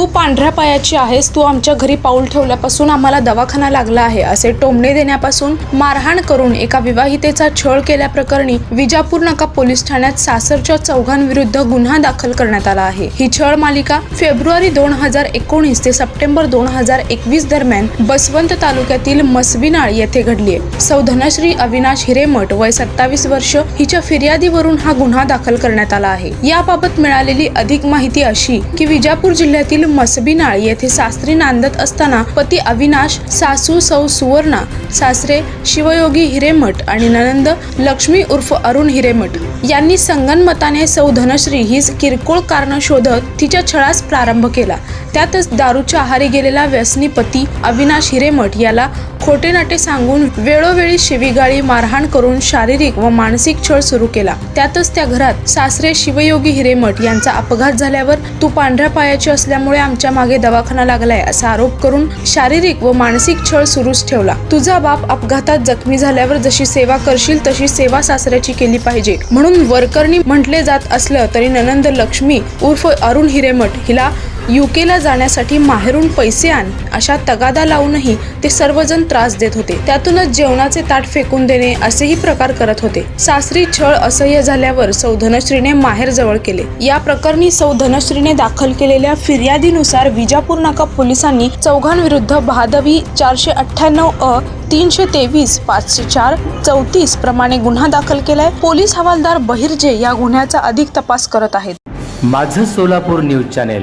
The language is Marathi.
तू पांढऱ्या पायाची आहेस तू आमच्या घरी पाऊल ठेवल्यापासून आम्हाला दवाखाना लागला आहे असे टोमणे देण्यापासून मारहाण करून एका विवाहितेचा छळ केल्याप्रकरणी विजापूर नाका पोलीस ठाण्यात सासरच्या चौघांविरुद्ध गुन्हा दाखल करण्यात आला आहे. ही छळ मालिका फेब्रुवारी दोन हजार एकोणीस ते सप्टेंबर दोन हजार एकवीस दरम्यान बसवंत तालुक्यातील मसविनाळ येथे घडली आहे. सौ धनश्री अविनाश हिरेमठ वय सत्तावीस वर्ष हिच्या फिर्यादीवरून हा गुन्हा दाखल करण्यात आला आहे. याबाबत मिळालेली अधिक माहिती अशी की विजापूर जिल्ह्यातील मसबीनाळ येथे सासरी नांदत असताना पती अविनाश सासू सौ सुवर्णा सासरे शिवयोगी हिरेमठ आणि ननंद लक्ष्मी उर्फ अरुण हिरेमठ. यांनी संगनमताने सौ धनश्री हीच किरकोळ कारण शोधत तिच्या छळास प्रारंभ केला. त्यातच दारूच्या आहारी गेलेला व्यसनी पती अविनाश हिरेमठ याला खोटे नाटे सांगून वेळोवेळी शिवीगाळी मारहाण करून शारीरिक व मानसिक छळ सुरू केला. त्यातच त्या घरात सासरे शिवयोगी हिरेमठ यांचा अपघात झाल्यावर तू पांढऱ्या पायाची असल्यामुळे आमच्या मागे दवाखाना लागलाय असा आरोप करून शारीरिक व मानसिक छळ सुरूच ठेवला. तुझा बाप अपघातात जखमी झाल्यावर जशी सेवा करशील तशी सेवा सासऱ्याची केली पाहिजे. म्हणून वरकरणी म्हटले जात असलं तरी ननंद लक्ष्मी उर्फ अरुण हिरेमठ हिला युकेला जाण्यासाठी माहेरून पैसे आण अशा तगादा लावूनही ते सर्वजण त्रास देत होते. त्यातूनच जेवणाचे ताट फेकून देणे असेही प्रकार करत होते. सासरी छळ असह्य झाल्यावर सौ धनश्रीने माहेर जवळ केले. या प्रकरणी सौ धनश्रीने दाखल केलेल्या फिर्यादीनुसार विजापूर नाका पोलिसांनी चौघांविरुद्ध भादवी चारशे अठ्ठ्याण्णव अ तीनशे तेवीस पाचशे चार चौतीस प्रमाणे गुन्हा दाखल केलाय. पोलीस हवालदार बहिर्जे या गुन्ह्याचा अधिक तपास करत आहेत. माझं सोलापूर न्यूज चॅनेल